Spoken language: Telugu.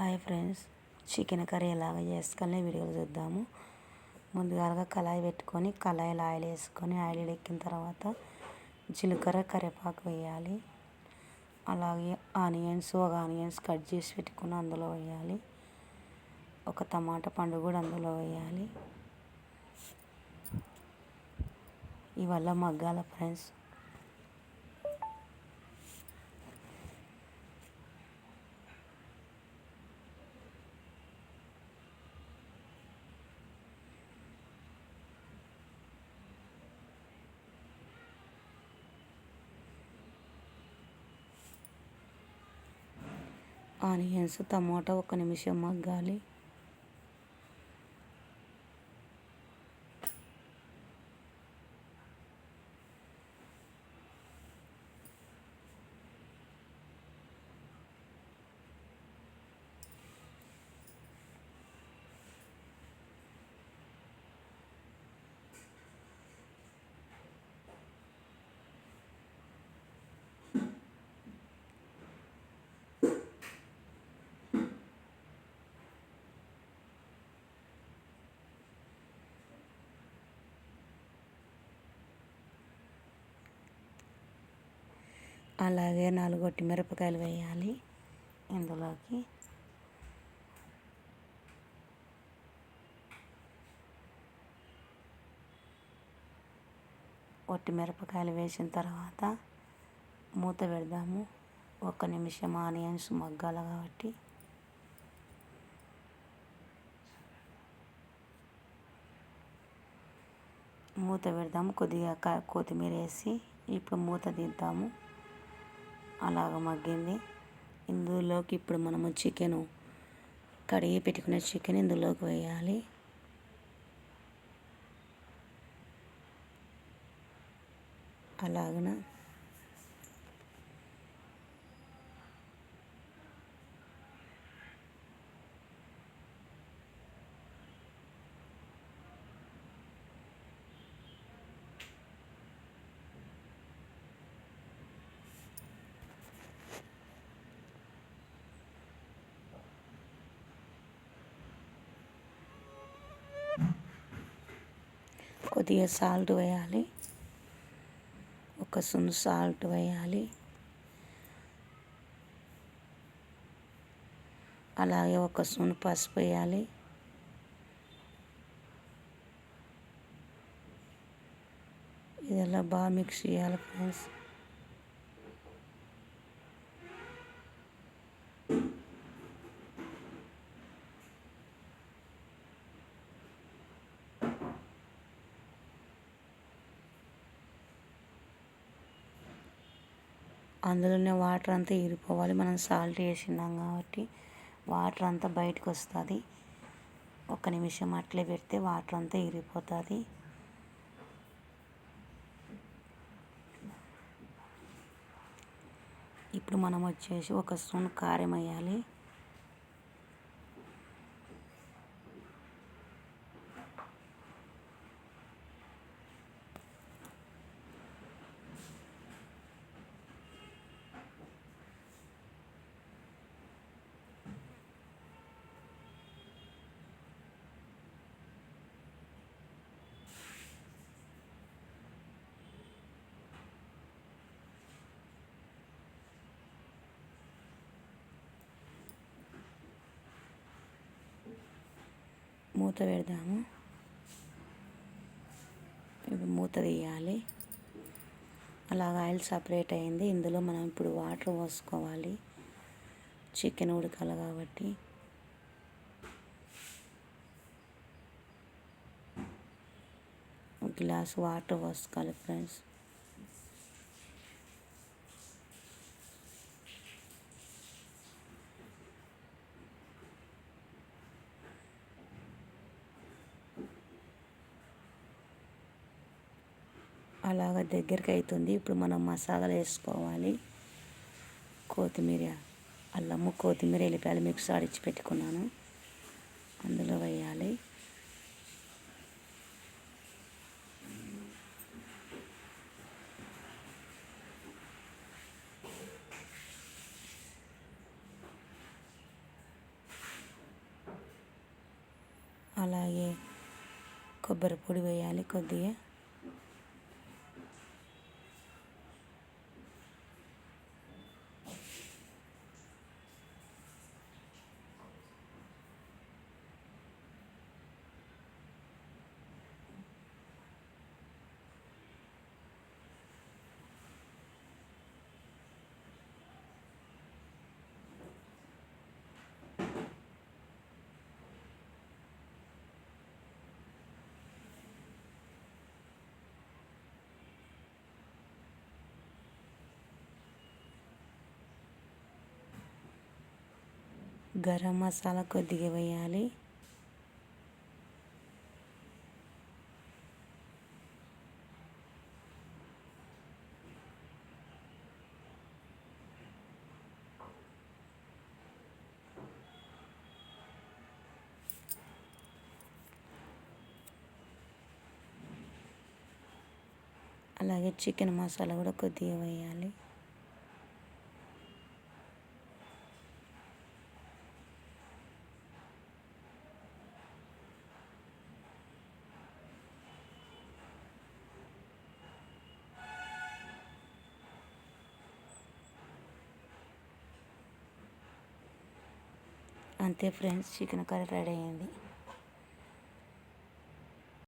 Hi friends. చికెన్ కర్రీ ఎలాగ చేసుకోవాలని వీడియోలు చూద్దాము. ముందుగా కళాయి పెట్టుకొని కళాయిలో ఆయిల్ వేసుకొని ఆయిల్ ఎక్కిన తర్వాత జీలకర్ర కరివేపాకు వేయాలి. అలాగే ఆనియన్స్ ఒక ఆనియన్స్ కట్ చేసి పెట్టుకుని అందులో వేయాలి. ఒక టమాటా పండు కూడా అందులో వేయాలి. ఇవల్ల మగ్గాల ఫ్రెండ్స్. ఆనియన్స్ టమాటా ఒక నిమిషం మగ్గాలి. అలాగే నాలుగు ఒట్టి మిరపకాయలు వేయాలి ఇందులోకి. ఒట్టి మిరపకాయలు వేసిన తర్వాత మూత పెడదాము. ఒక్క నిమిషం ఆనియన్స్ మగ్గాల కాబట్టి. మూత పెడదాము. కొద్దిగా కొత్తిమీర వేసి ఇప్పుడు మూత తీద్దాము. అలాగ మగ్గింది. ఇందులోకి ఇప్పుడు మనము చికెను కడిగి పెట్టుకున్న చికెన్ ఇందులోకి వేయాలి. అలాగన? కొద్దిగా సాల్ట్ వేయాలి. ఒక సున్ను సాల్ట్ వేయాలి. అలాగే ఒక సున్ను పసుపు వేయాలి. ఇదెలా బాగా మిక్స్ చేయాలి ఫ్రెండ్స్? అందులోనే వాటర్ అంతా ఇరిపోవాలి మనం సాల్ట్ వేసినాం కాబట్టి వాటర్ అంతా బయటకు వస్తుంది. ఒక నిమిషం అట్లే పెడితే వాటర్ అంతా ఇరిపోతుంది ఇప్పుడు మనం వచ్చేసి ఒక స్పూన్ కారం వేయాలి. మూత పెడదాము. ఇప్పుడు మూత తీయాలి అలాగ ఆయిల్ సపరేట్ అయింది. ఇందులో మనం ఇప్పుడు వాటర్ పోసుకోవాలి. చికెన్ ఉడకాలి కాబట్టి. గ్లాస్ వాటర్ పోసుకోవాలి ఫ్రెండ్స్. అలాగ దగ్గరికి అవుతుంది ఇప్పుడు మనం మసాలాలు వేసుకోవాలి. కొత్తిమీర అల్లము కొత్తిమీర ఎల్లిపాయలు మిక్స్ ఆడిచ్చి పెట్టుకున్నాను. అందులో వేయాలి. అలాగే కొబ్బరి పొడి వేయాలి కొద్దిగా. గరం మసాలా కొద్దిగా వేయాలి. అలాగే చికెన్ మసాలా కూడా కొద్దిగా వేయాలి. అంతే ఫ్రెండ్స్ చికెన్ కర్రీ రెడీ అయింది.